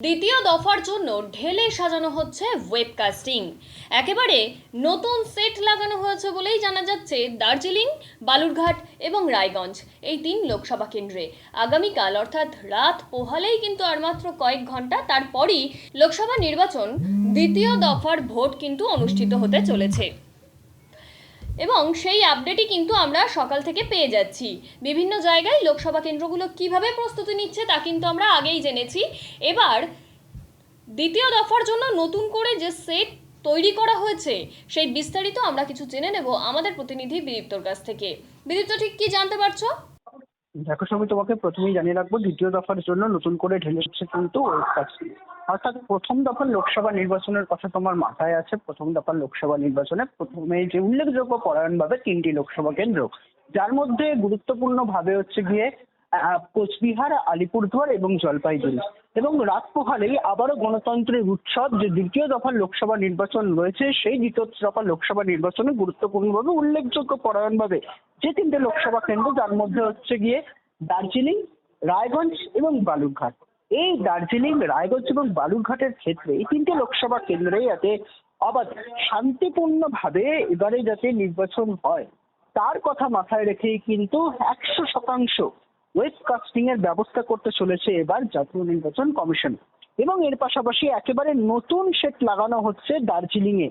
দ্বিতীয় দফার জন্য ঢেলে সাজানো হচ্ছে ওয়েবকাস্টিং একেবারে নতুন সেট লাগানো হয়েছে বলেই জানা যাচ্ছে দার্জিলিং, বালুরঘাট এবং রায়গঞ্জ এই তিন লোকসভা কেন্দ্রে। আগামীকাল অর্থাৎ রাত পোহালেই কিন্তু আর মাত্র কয়েক ঘণ্টা তারপরই লোকসভা নির্বাচন দ্বিতীয় দফার ভোট কিন্তু অনুষ্ঠিত হতে চলেছে। এবং সেই আপডেটই কিন্তু আমরা সকাল থেকে পেয়ে যাচ্ছি। বিভিন্ন জায়গায় লোকসভা কেন্দ্রগুলো কীভাবে প্রস্তুতি নিচ্ছে তা কিন্তু আমরা আগেই জেনেছি। এবার দ্বিতীয় দফার জন্য নতুন করে যে সেট তৈরি করা হয়েছে, সেই বিস্তারিত আমরা কিছু জেনে নেব আমাদের প্রতিনিধি বিদীপ্তর কাছ থেকে। বিদীপ্ত, ঠিক কি জানতে পারছ? দেখো সবই তোমাকে প্রথমেই জানিয়ে রাখব, দ্বিতীয় দফার জন্য নতুন করে ঢেলে কিন্তু অর্থাৎ প্রথম দফার লোকসভা নির্বাচনের কথা তোমার মাথায় আছে, প্রথম দফার লোকসভা নির্বাচনে প্রথমে যে উল্লেখযোগ্য পরায়ণভাবে তিনটি লোকসভা কেন্দ্র। যার মধ্যে গুরুত্বপূর্ণ ভাবে হচ্ছে গিয়ে কোচবিহার, আলিপুরদুয়ার এবং জলপাইগুড়ি। এবং রাত পোহালেই আবারও গণতন্ত্রের উৎসব যে দ্বিতীয় দফার লোকসভা নির্বাচন রয়েছে, সেই দ্বিতীয় দফার লোকসভা নির্বাচনে গুরুত্বপূর্ণভাবে উল্লেখযোগ্য পরায়ণভাবে যে তিনটে লোকসভা কেন্দ্র, যার মধ্যে হচ্ছে গিয়ে দার্জিলিং, রায়গঞ্জ এবং বালুরঘাট। এই দার্জিলিং, রায়গঞ্জ এবং বালুরঘাটের ক্ষেত্রে এই তিনটে লোকসভা কেন্দ্রে যাতে অবাধ, শান্তিপূর্ণভাবে এবারে যাতে নির্বাচন হয়, তার কথা মাথায় রেখেই কিন্তু একশো শতাংশ ওয়েবকাস্টিং এর ব্যবস্থা করতে চলেছে এবার জাতীয় নির্বাচন কমিশন। এবং এর পাশাপাশি একেবারে নতুন সেট লাগানো হচ্ছে দার্জিলিং এ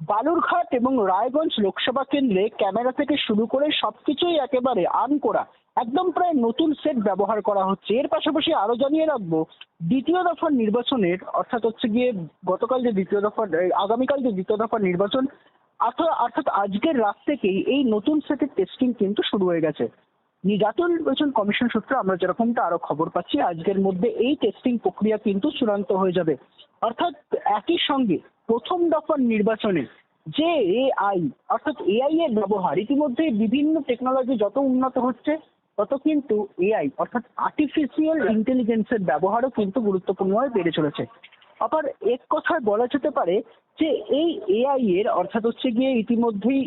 বালুরঘাট এবং রায়গঞ্জ লোকসভা কেন্দ্রে ক্যামেরা থেকে শুরু করে সবকিছুই একেবারে আন করা একদম প্রায় নতুন সেট ব্যবহার করা হচ্ছে। এর পাশাপাশি আরও জানিয়ে রাখব, দ্বিতীয় দফার নির্বাচনের, অর্থাৎ হচ্ছে গিয়ে গতকাল যে দ্বিতীয় দফার আগামীকাল যে দ্বিতীয় দফার নির্বাচন অর্থাৎ আজকের রাত থেকেই এই নতুন সেটের টেস্টিং কিন্তু শুরু হয়ে গেছে। জাতীয় নির্বাচন কমিশন সূত্রে আমরা যেরকমটা আরও খবর পাচ্ছি, আজকের মধ্যে এই টেস্টিং প্রক্রিয়া কিন্তু চূড়ান্ত হয়ে যাবে। অর্থাৎ একই সঙ্গে প্রথম দফার নির্বাচনে যে এআই অর্থাৎ এআই এর ব্যবহার ইতিমধ্যে বিভিন্ন টেকনোলজি যত উন্নত হচ্ছে তত কিন্তু এআই অর্থাৎ আর্টিফিশিয়াল ইন্টেলিজেন্সের ব্যবহারও কিন্তু গুরুত্বপূর্ণভাবে বেড়ে চলেছে। আবার এক কথায় বলা যেতে পারে যে, এই এআই এর, অর্থাৎ হচ্ছে গিয়ে ইতিমধ্যেই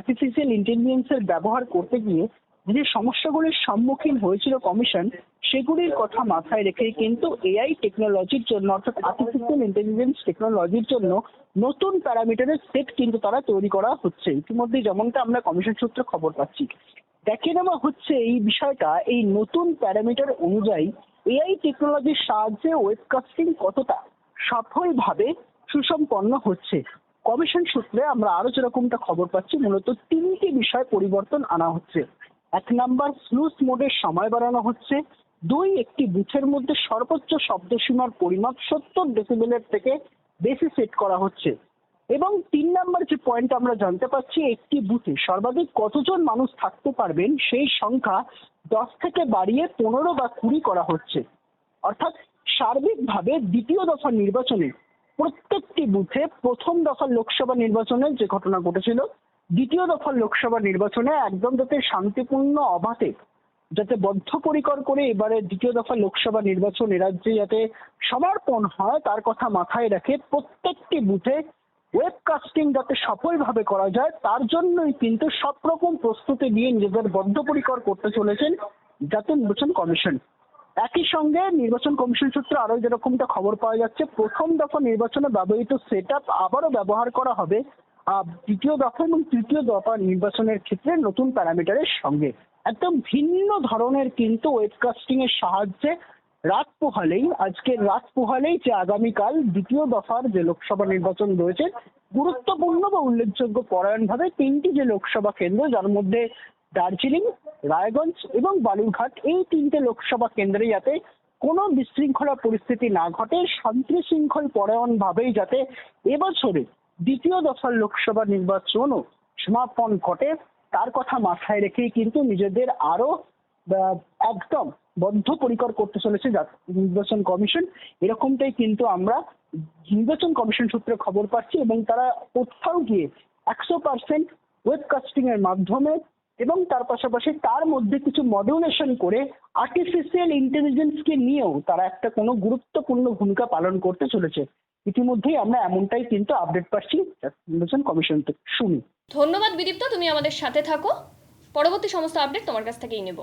আর্টিফিশিয়াল ইন্টেলিজেন্সের ব্যবহার করতে গিয়ে যে সমস্যাগুলির সম্মুখীন হয়েছিল কমিশন সেগুলির কথা মাথায় রেখেই কিন্তু এআই টেকনোলজির জন্য, অর্থাৎ আর্টিফিশিয়াল ইন্টেলিজেন্স টেকনোলজির জন্য নতুন প্যারামিটারের সেট কিন্তু তারা তৈরি করা হচ্ছে। ইতিমধ্যে যেমনটা আমরা কমিশন সূত্রে খবর পাচ্ছি। দেখে নেওয়া হচ্ছে এই বিষয়টা, এই নতুন প্যারামিটার অনুযায়ী এআই টেকনোলজির সাহায্যে ওয়েবকাস্টিং কতটা সফলভাবে সুসম্পন্ন হচ্ছে। কমিশন সূত্রে আমরা আরও যেরকমটা খবর পাচ্ছি, মূলত তিনটি বিষয় পরিবর্তন আনা হচ্ছে। এক নাম্বার স্লুস মোডের সময় বাড়ানো হচ্ছে। দুই, একটি বুথের মধ্যে সর্বোচ্চ শব্দসীমার পরিমাপ সত্তর ডেসিবেলের থেকে বেশি সেট করা হচ্ছে। এবং তিন নাম্বার যে পয়েন্ট আমরা জানতে পারছি একটি বুথে সর্বাধিক কতজন মানুষ থাকতে পারবেন? সেই সংখ্যা দশ থেকে বাড়িয়ে পনেরো বা কুড়ি করা হচ্ছে। অর্থাৎ সার্বিকভাবে দ্বিতীয় দফা নির্বাচনে প্রত্যেকটি বুথে প্রথম দফার লোকসভা নির্বাচনে যে ঘটনা ঘটেছিল, দ্বিতীয় দফার লোকসভা নির্বাচনে একদম যাতে শান্তিপূর্ণ অবাধে, যাতে বদ্ধপরিকর করে এবারে দ্বিতীয় দফা লোকসভা নির্বাচন এ রাজ্যে যাতে সমর্পণ হয়, তার কথা মাথায় রেখে প্রত্যেকটি বুথে ওয়েবকাস্টিং যাতে সফলভাবে করা যায়, তার জন্যই কিন্তু সব রকম প্রস্তুতি নিয়ে নিজেদের বদ্ধপরিকর করতে চলেছেন জাতীয় নির্বাচন কমিশন। একই সঙ্গে নির্বাচন কমিশন সূত্রে আরও যেরকমটা খবর পাওয়া যাচ্ছে, প্রথম দফা নির্বাচনে ব্যবহৃত সেট আপ আবারও ব্যবহার করা হবে দ্বিতীয় দফা এবং তৃতীয় দফা নির্বাচনের ক্ষেত্রে নতুন প্যারামিটারের সঙ্গে। একদম ভিন্ন ধরনের কিন্তু ওয়েবকাস্টিং এর সাহায্যে রাত পোহালেই আজকে রাত পোহালেই যে আগামীকাল দ্বিতীয় দফার যে লোকসভা নির্বাচন রয়েছে, গুরুত্বপূর্ণ বা উল্লেখযোগ্য পরায়ণভাবে তিনটি যে লোকসভা কেন্দ্র, যার মধ্যে দার্জিলিং, রায়গঞ্জ এবং বালুরঘাট, এই তিনটে লোকসভা কেন্দ্রে যাতে কোনো বিশৃঙ্খলা পরিস্থিতি না ঘটে শান্তি শৃঙ্খল পরায়ণ ভাবেই যাতে এবছরে দ্বিতীয় দফার লোকসভা নির্বাচনও সমাপন ঘটে, তার কথা মাথায় রেখেই কিন্তু নিজেদের আরও একদম বদ্ধপরিকর করতে চলেছে নির্বাচন কমিশন। এরকমটাই কিন্তু আমরা নির্বাচন কমিশন সূত্রে খবর পাচ্ছি এবং তারা কোথাও গিয়ে একশো পার্সেন্ট ওয়েবকাস্টিং এর মাধ্যমে এবং তার পাশাপাশি তার মধ্যে কিছু মডিউলেশন করে আর্টিফিশিয়াল ইন্টেলিজেন্সকে নিয়েও তারা একটা কোনো গুরুত্বপূর্ণ ভূমিকা পালন করতে চলেছে। ইতিমধ্যেই আমরা এমনটাই কিন্তু আপডেট পাচ্ছি নির্বাচন কমিশন থেকে। শুনি ধন্যবাদ বিদীপ্ত, তুমি আমাদের সাথে থাকো। পরবর্তী সমস্ত আপডেট তোমার কাছ থেকেই নেব।